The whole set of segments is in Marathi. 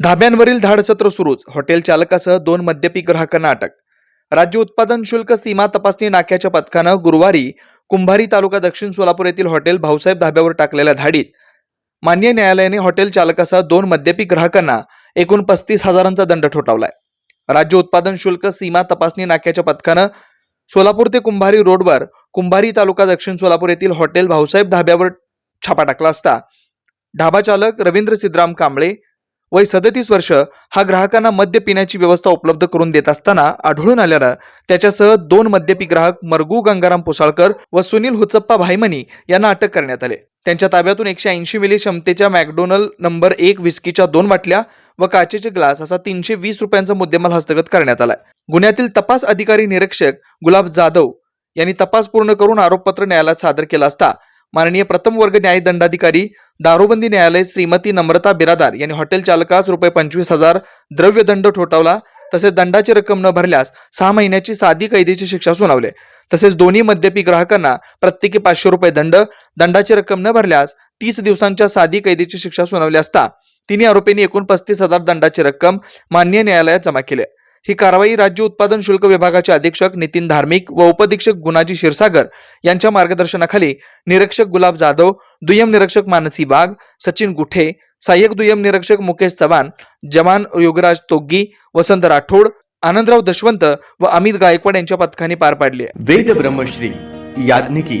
धाब्यांवरील धाडसत्र सुरूच. हॉटेल चालकासह दोन मद्यपी ग्राहकांना अटक राज्य उत्पादन शुल्क सीमा तपासणी नाक्याच्या पथकानं गुरुवारी कुंभारी तालुका दक्षिण सोलापूर येथील हॉटेल भाऊसाहेब धाब्यावर टाकलेल्या धाडीत मान्य न्यायालयाने हॉटेल चालकासह दोन मद्यपी ग्राहकांना एकूण पस्तीस हजारांचा दंड ठोठावलाय. राज्य उत्पादन शुल्क सीमा तपासणी नाक्याच्या पथकानं सोलापूर ते कुंभारी रोडवर कुंभारी तालुका दक्षिण सोलापूर येथील हॉटेल भाऊसाहेब धाब्यावर छापा टाकला असता ढाबा चालक रवींद्र सिद्धराम कांबळे वय सदतीस वर्ष हा ग्राहकांना मद्य पिण्याची व्यवस्था उपलब्ध करून देत असताना आढळून आल्यानं त्याच्यासह दोन मद्यपी ग्राहक मरगू गंगाराम पुसाळकर व सुनील हुचप्पा भाईमनी यांना अटक करण्यात आले. त्यांच्या ताब्यातून एकशे ऐंशी मिली क्षमतेच्या मॅकडोनल नंबर एक विस्कीच्या दोन बाटल्या व काचेचे ग्लास असा तीनशे वीस रुपयांचा मुद्देमाल हस्तगत करण्यात आलाय. गुन्ह्यातील तपास अधिकारी निरीक्षक गुलाब जाधव यांनी तपास पूर्ण करून आरोपपत्र न्यायालयात सादर केला असता माननीय प्रथम वर्ग न्यायदंडाधिकारी दारूबंदी न्यायालय श्रीमती नम्रता बिरादार यांनी हॉटेल चालकास रुपये पंचवीस हजार द्रव्यदंड ठोठावला. तसेच दंडाची रक्कम न भरल्यास सहा महिन्याची साधी कैदेची शिक्षा सुनावले. तसेच दोन्ही मद्यपी ग्राहकांना प्रत्येकी पाचशे रुपये दंड दंडाची रक्कम न भरल्यास तीस दिवसांच्या साधी कैदेची शिक्षा सुनावली असता तिन्ही आरोपींनी एकूण पस्तीस हजार दंडाची रक्कम मान्य न्यायालयात जमा केली ही कारवाई राज्य उत्पादन शुल्क विभागाचे अधीक्षक नितीन धार्मिक व उपअधीक्षक गुणाजी क्षीरसागर यांच्या मार्गदर्शनाखाली निरीक्षक गुलाब जाधव दुय्यम निरीक्षक मानसी वाघ सचिन गुठे सहाय्यक दुय्यम निरीक्षक मुकेश चव्हाण जवान योगराज तोग्गी वसंत राठोड आनंदराव दशवंत व अमित गायकवाड यांच्या पथकाने पार पाडले वेद ब्रह्मश्री याज्ञिकी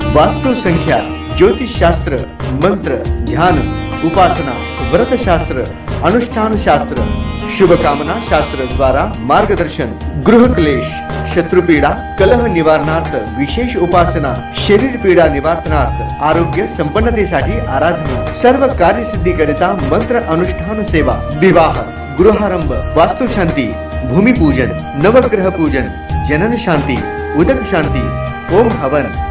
वास्तु संख्या ज्योतिष शास्त्र मंत्र ध्यान उपासना व्रत शास्त्र अनुष्ठान शास्त्र शुभकामना शास्त्र द्वारा मार्गदर्शन गृह क्लेश शत्रुपीडा कलह निवारणार्थ विशेष उपासना शरीर पीडा निवारणार्थ आरोग्य संपन्नतेसाठी आराधना सर्व कार्यसिद्धी करिता मंत्र अनुष्ठान सेवा विवाह गृहारंभ वास्तुशांती भूमिपूजन नवग्रह पूजन जनन शांती उदक शांती ओम हवन